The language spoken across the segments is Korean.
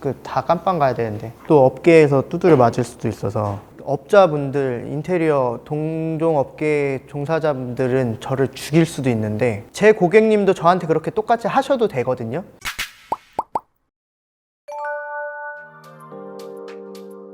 그 다 깜빵 가야 되는데 또 업계에서 두드려 맞을 수도 있어서 업자분들 인테리어 동종 업계 종사자분들은 저를 죽일 수도 있는데 제 고객님도 저한테 그렇게 똑같이 하셔도 되거든요.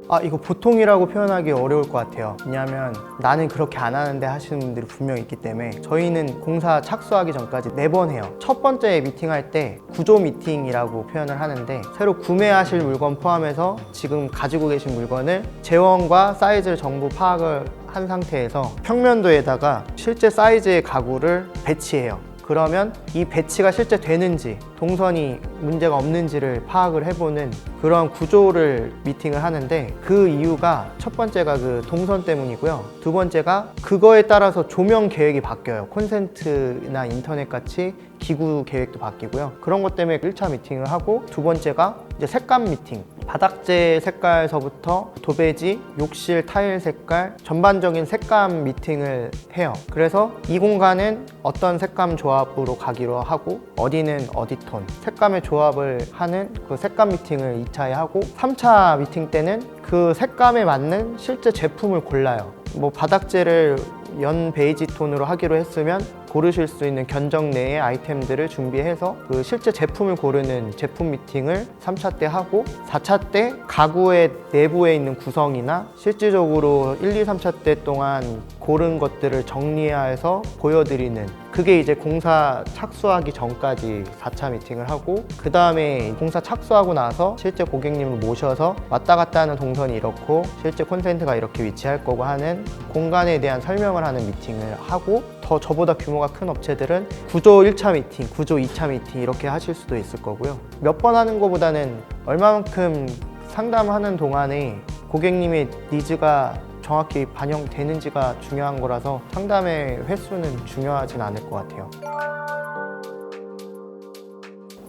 아 이거 보통이라고 표현하기 어려울 것 같아요. 왜냐하면 나는 그렇게 안 하는데 하시는 분들이 분명히 있기 때문에 저희는 공사 착수하기 전까지 네 번 해요. 첫 번째 미팅할 때 구조 미팅이라고 표현을 하는데 새로 구매하실 물건 포함해서 지금 가지고 계신 물건을 재원과 사이즈를 전부 파악을 한 상태에서 평면도에다가 실제 사이즈의 가구를 배치해요 그러면 이 배치가 실제 되는지 동선이 문제가 없는지를 파악을 해보는 그런 구조를 미팅을 하는데 그 이유가 첫 번째가 그 동선 때문이고요. 두 번째가 그거에 따라서 조명 계획이 바뀌어요. 콘센트나 인터넷 같이 기구 계획도 바뀌고요. 그런 것 때문에 1차 미팅을 하고 두 번째가 이제 색감 미팅. 바닥재 색깔서부터 도배지, 욕실 타일 색깔, 전반적인 색감 미팅을 해요. 그래서 이 공간은 어떤 색감 조합으로 가기로 하고 어디는 어디 톤, 색감의 조합을 하는 그 색감 미팅을 2차에 하고 3차 미팅 때는 그 색감에 맞는 실제 제품을 골라요. 뭐 바닥재를 연 베이지 톤으로 하기로 했으면 고르실 수 있는 견적 내의 아이템들을 준비해서 그 실제 제품을 고르는 제품 미팅을 3차 때 하고 4차 때 가구의 내부에 있는 구성이나 실질적으로 1, 2, 3차 때 동안 고른 것들을 정리해서 보여드리는 그게 이제 공사 착수하기 전까지 4차 미팅을 하고 그 다음에 공사 착수하고 나서 실제 고객님을 모셔서 왔다 갔다 하는 동선이 이렇고 실제 콘센트가 이렇게 위치할 거고 하는 공간에 대한 설명을 하는 미팅을 하고 더 저보다 규모가 큰 업체들은 구조 1차 미팅, 구조 2차 미팅 이렇게 하실 수도 있을 거고요. 몇 번 하는 것보다는 얼마만큼 상담하는 동안에 고객님의 니즈가 정확히 반영되는지가 중요한 거라서 상담의 횟수는 중요하진 않을 것 같아요.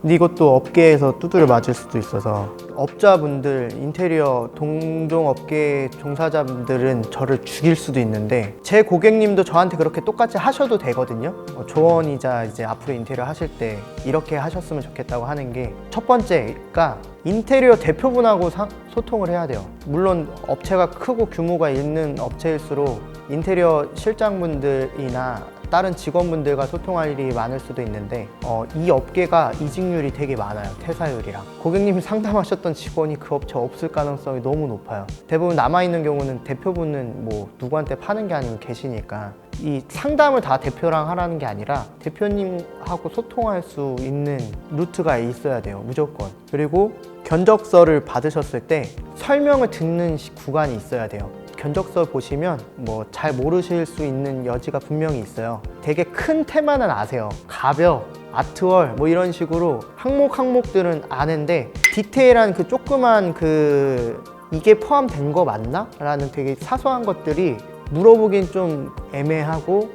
근데 이것도 업계에서 두드려 맞을 수도 있어서 업자분들 인테리어 동종 업계 종사자분들은 저를 죽일 수도 있는데 제 고객님도 저한테 그렇게 똑같이 하셔도 되거든요. 어, 조언이자 이제 앞으로 인테리어 하실 때 이렇게 하셨으면 좋겠다고 하는 게 첫 번째가 인테리어 대표분하고 사- 소통을 해야 돼요. 물론 업체가 크고 규모가 있는 업체일수록 인테리어 실장분들이나 다른 직원분들과 소통할 일이 많을 수도 있는데 어, 이 업계가 이직률이 되게 많아요 퇴사율이랑. 고객님이 상담하셨던 직원이 그 업체 없을 가능성이 너무 높아요. 대부분 남아있는 경우는 대표분은 뭐 누구한테 파는 게 아니면 계시니까. 이 상담을 다 대표랑 하라는 게 아니라 대표님하고 소통할 수 있는 루트가 있어야 돼요 무조건. 그리고 견적서를 받으셨을 때 설명을 듣는 시- 구간이 있어야 돼요 견적서 보시면 뭐 잘 모르실 수 있는 여지가 분명히 있어요. 되게 큰 테마는 아세요. 가벽, 아트월 뭐 이런 식으로 항목 항목들은 아는데 디테일한 그 조그만 그 이게 포함된 거 맞나? 라는 되게 사소한 것들이 물어보긴 좀 애매하고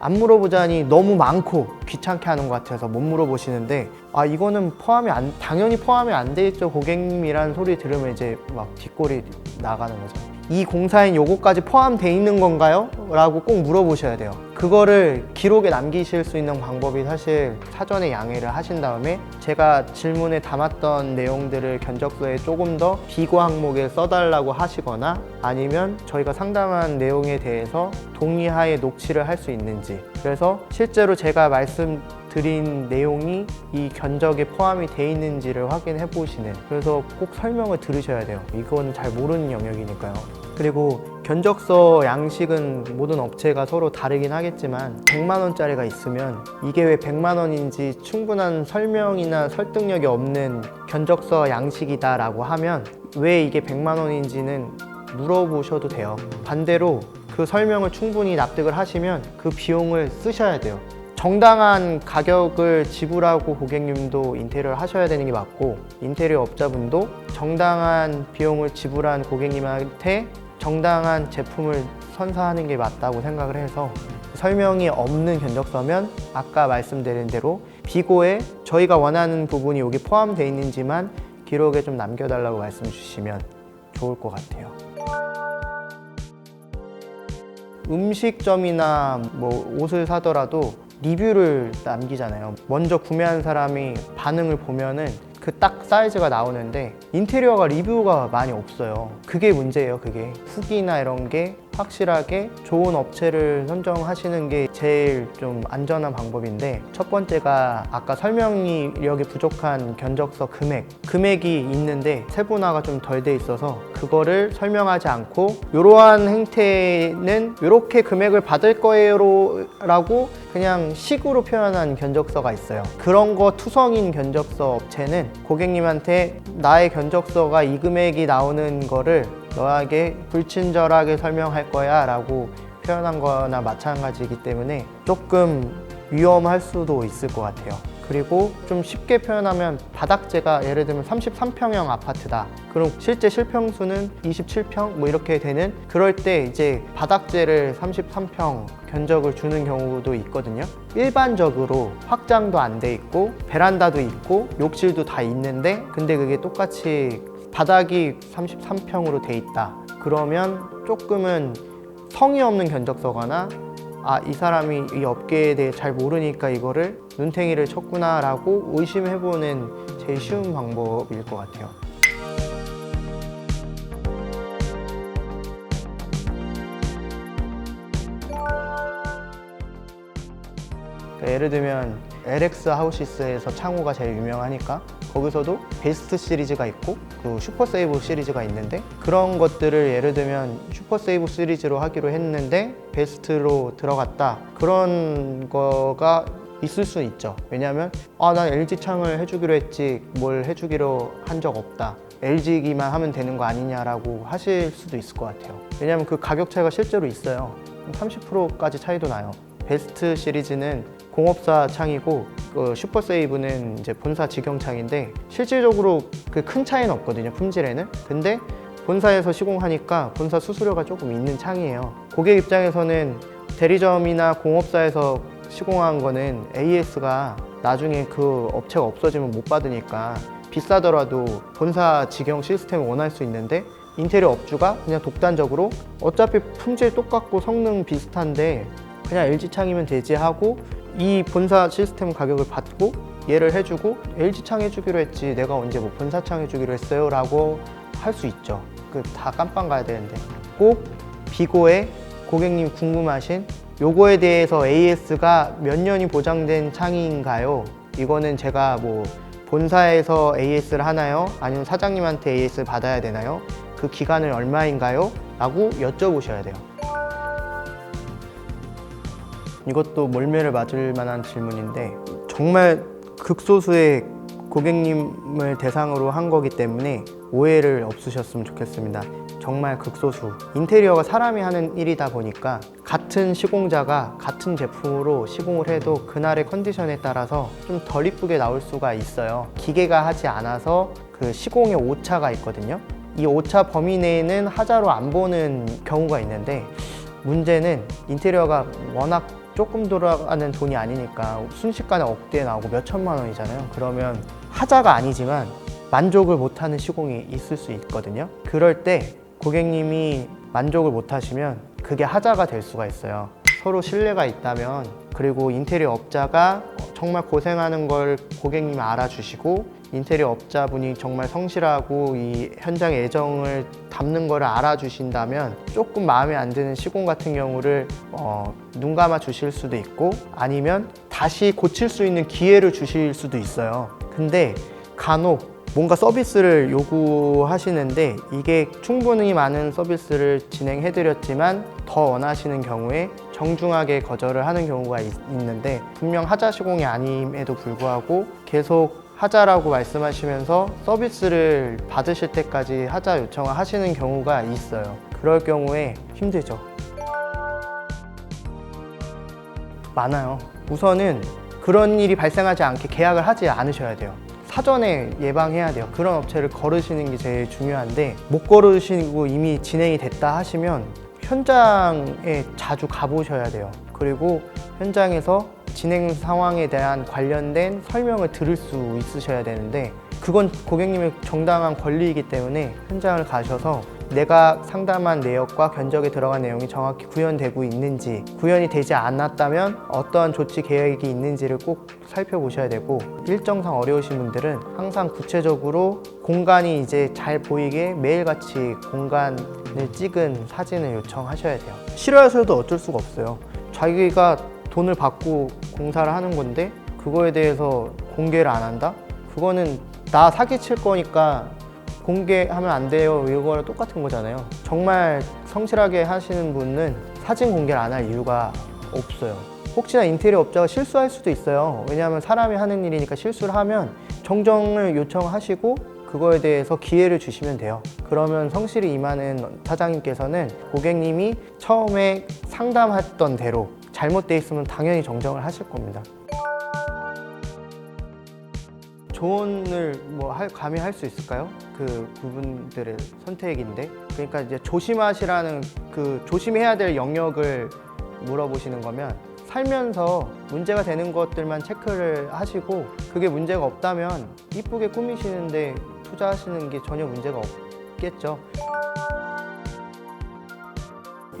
안 물어보자니 너무 많고 귀찮게 하는 것 같아서 못 물어보시는데 아 이거는 포함이 안 당연히 포함이 안 돼 있죠 고객님이라는 소리 들으면 이제 막 뒷골이 나가는 거죠 이 공사엔 요거까지 포함돼 있는 건가요? 라고 꼭 물어보셔야 돼요 그거를 기록에 남기실 수 있는 방법이 사실 사전에 양해를 하신 다음에 제가 질문에 담았던 내용들을 견적서에 조금 더 비고 항목에 써달라고 하시거나 아니면 저희가 상담한 내용에 대해서 동의하에 녹취를 할 수 있는지 그래서 실제로 제가 말씀 드린 내용이 이 견적에 포함이 돼 있는지를 확인해 보시는 그래서 꼭 설명을 들으셔야 돼요 이건 잘 모르는 영역이니까요 그리고 견적서 양식은 모든 업체가 서로 다르긴 하겠지만 100만 원짜리가 있으면 이게 왜 100만 원인지 충분한 설명이나 설득력이 없는 견적서 양식이다 라고 하면 왜 이게 100만 원인지는 물어보셔도 돼요. 반대로 그 설명을 충분히 납득을 하시면 그 비용을 쓰셔야 돼요. 정당한 가격을 지불하고 고객님도 인테리어를 하셔야 되는 게 맞고 인테리어 업자분도 정당한 비용을 지불한 고객님한테 정당한 제품을 선사하는 게 맞다고 생각을 해서 설명이 없는 견적서면 아까 말씀드린 대로 비고에 저희가 원하는 부분이 여기 포함되어 있는지만 기록에 좀 남겨달라고 말씀 주시면 좋을 것 같아요. 음식점이나 뭐 옷을 사더라도 리뷰를 남기잖아요. 먼저 구매한 사람이 반응을 보면은 그그딱 사이즈가 나오는데 인테리어가 리뷰가 많이 없어요. 그게 문제예요, 그게. 후기나 이런 게 확실하게 좋은 업체를 선정하시는 게 제일 좀 안전한 방법인데 첫 번째가 아까 설명력이 부족한 견적서 금액 금액이 있는데 세분화가 좀 덜 돼 있어서 그거를 설명하지 않고 이러한 행태는 이렇게 금액을 받을 거예요 라고 그냥 식으로 표현한 견적서가 있어요. 그런 거 투성인 견적서 업체는 고객님한테 나의 견적서가 이 금액이 나오는 거를 너에게 불친절하게 설명할 거야 라고 표현한 거나 마찬가지이기 때문에 조금 위험할 수도 있을 것 같아요. 그리고 좀 쉽게 표현하면 바닥재가 예를 들면 33평형 아파트다. 그럼 실제 실평수는 27평 뭐 이렇게 되는 그럴 때 이제 바닥재를 33평 견적을 주는 경우도 있거든요. 일반적으로 확장도 안 돼 있고 베란다도 있고 욕실도 다 있는데 근데 그게 똑같이 바닥이 33평으로 돼 있다. 그러면 조금은 성의 없는 견적서거나 아, 이 사람이 이 업계에 대해 잘 모르니까 이거를 눈탱이를 쳤구나라고 의심해보는 제일 쉬운 방법일 것 같아요. 그러니까 예를 들면 LX 하우시스에서 창호가 제일 유명하니까 거기서도 베스트 시리즈가 있고 그 슈퍼 세이브 시리즈가 있는데 그런 것들을 예를 들면 슈퍼 세이브 시리즈로 하기로 했는데 베스트로 들어갔다. 그런 거가 있을 수 있죠. 왜냐하면 아난 LG 창을 해주기로 했지 뭘 해주기로 한 적 없다. LG기만 하면 되는 거 아니냐라고 하실 수도 있을 것 같아요. 왜냐하면 그 가격 차이가 실제로 있어요. 30%까지 차이도 나요. 베스트 시리즈는 공업사 창이고 그 슈퍼 세이브는 이제 본사 직영 창인데 실질적으로 그 큰 차이는 없거든요 품질에는. 근데 본사에서 시공하니까 본사 수수료가 조금 있는 창이에요. 고객 입장에서는 대리점이나 공업사에서 시공한 거는 AS가 나중에 그 업체가 없어지면 못 받으니까 비싸더라도 본사 직영 시스템을 원할 수 있는데 인테리어 업주가 그냥 독단적으로 어차피 품질 똑같고 성능 비슷한데 그냥 LG 창이면 되지 하고 이 본사 시스템 가격을 받고 얘를 해주고 LG 창 해주기로 했지 내가 언제 뭐 본사 창 해주기로 했어요 라고 할 수 있죠. 그 다 깜빵 가야 되는데 꼭 비고에 고객님 궁금하신 요거에 대해서 AS가 몇 년이 보장된 창인가요? 이거는 제가 뭐 본사에서 AS를 하나요? 아니면 사장님한테 AS를 받아야 되나요? 그 기간은 얼마인가요? 라고 여쭤보셔야 돼요. 이것도 몰매를 맞을 만한 질문인데 정말 극소수의 고객님을 대상으로 한 거기 때문에 오해를 없으셨으면 좋겠습니다. 정말 극소수. 인테리어가 사람이 하는 일이다 보니까 같은 시공자가 같은 제품으로 시공을 해도 그날의 컨디션에 따라서 좀 덜 이쁘게 나올 수가 있어요. 기계가 하지 않아서 그 시공의 오차가 있거든요. 이 오차 범위 내에는 하자로 안 보는 경우가 있는데 문제는 인테리어가 워낙 조금 돌아가는 돈이 아니니까 순식간에 억대에 나오고 몇 천만 원이잖아요. 그러면 하자가 아니지만 만족을 못하는 시공이 있을 수 있거든요. 그럴 때 고객님이 만족을 못하시면 그게 하자가 될 수가 있어요. 서로 신뢰가 있다면 그리고 인테리어 업자가 정말 고생하는 걸 고객님이 알아주시고 인테리어 업자분이 정말 성실하고 이 현장의 애정을 담는 거를 알아주신다면 조금 마음에 안 드는 시공 같은 경우를 어, 눈 감아 주실 수도 있고 아니면 다시 고칠 수 있는 기회를 주실 수도 있어요. 근데 간혹 뭔가 서비스를 요구하시는데 이게 충분히 많은 서비스를 진행해 드렸지만 더 원하시는 경우에 정중하게 거절을 하는 경우가 있, 있는데 분명 하자 시공이 아님에도 불구하고 계속 하자라고 말씀하시면서 서비스를 받으실 때까지 하자 요청을 하시는 경우가 있어요. 그럴 경우에 힘들죠. 많아요. 우선은 그런 일이 발생하지 않게 계약을 하지 않으셔야 돼요. 사전에 예방해야 돼요. 그런 업체를 거르시는 게 제일 중요한데 못 거르시고 이미 진행이 됐다 하시면 현장에 자주 가보셔야 돼요. 그리고 현장에서 진행 상황에 대한 관련된 설명을 들을 수 있으셔야 되는데 그건 고객님의 정당한 권리이기 때문에 현장을 가셔서 내가 상담한 내역과 견적에 들어간 내용이 정확히 구현되고 있는지 구현이 되지 않았다면 어떠한 조치 계획이 있는지를 꼭 살펴보셔야 되고 일정상 어려우신 분들은 항상 구체적으로 공간이 이제 잘 보이게 매일같이 공간을 찍은 사진을 요청하셔야 돼요. 싫어하셔도 어쩔 수가 없어요. 자기가 돈을 받고 공사를 하는 건데 그거에 대해서 공개를 안 한다? 그거는 나 사기칠 거니까 공개하면 안 돼요. 이거랑 똑같은 거잖아요. 정말 성실하게 하시는 분은 사진 공개를 안 할 이유가 없어요. 혹시나 인테리어 업자가 실수할 수도 있어요. 왜냐하면 사람이 하는 일이니까 실수를 하면 정정을 요청하시고 그거에 대해서 기회를 주시면 돼요. 그러면 성실히 임하는 사장님께서는 고객님이 처음에 상담했던 대로 잘못돼 있으면 당연히 정정을 하실 겁니다. 조언을 뭐 할, 감히 할 수 있을까요? 그 부분들의 선택인데 그러니까 이제 조심하시라는 그 조심해야 될 영역을 물어보시는 거면 살면서 문제가 되는 것들만 체크를 하시고 그게 문제가 없다면 이쁘게 꾸미시는데 투자하시는 게 전혀 문제가 없겠죠.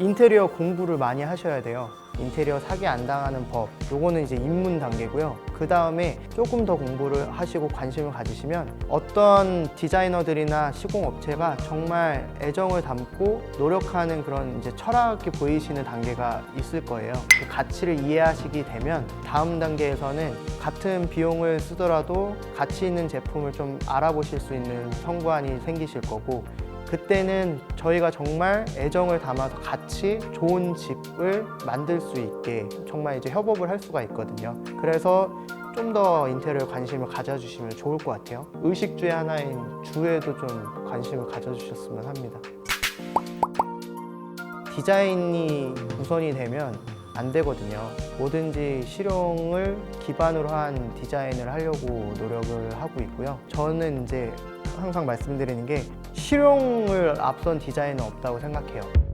인테리어 공부를 많이 하셔야 돼요. 인테리어 사기 안 당하는 법. 요거는 이제 입문 단계고요. 그 다음에 조금 더 공부를 하시고 관심을 가지시면 어떤 디자이너들이나 시공업체가 정말 애정을 담고 노력하는 그런 이제 철학이 보이시는 단계가 있을 거예요. 그 가치를 이해하시게 되면 다음 단계에서는 같은 비용을 쓰더라도 가치 있는 제품을 좀 알아보실 수 있는 성관이 생기실 거고 그때는 저희가 정말 애정을 담아서 같이 좋은 집을 만들 수 있게 정말 이제 협업을 할 수가 있거든요. 그래서 좀 더 인테리어에 관심을 가져주시면 좋을 것 같아요. 의식주의 하나인 주에도 좀 관심을 가져주셨으면 합니다. 디자인이 우선이 되면 안 되거든요. 뭐든지 실용을 기반으로 한 디자인을 하려고 노력을 하고 있고요. 저는 이제 항상 말씀드리는 게 실용을 앞선 디자인은 없다고 생각해요.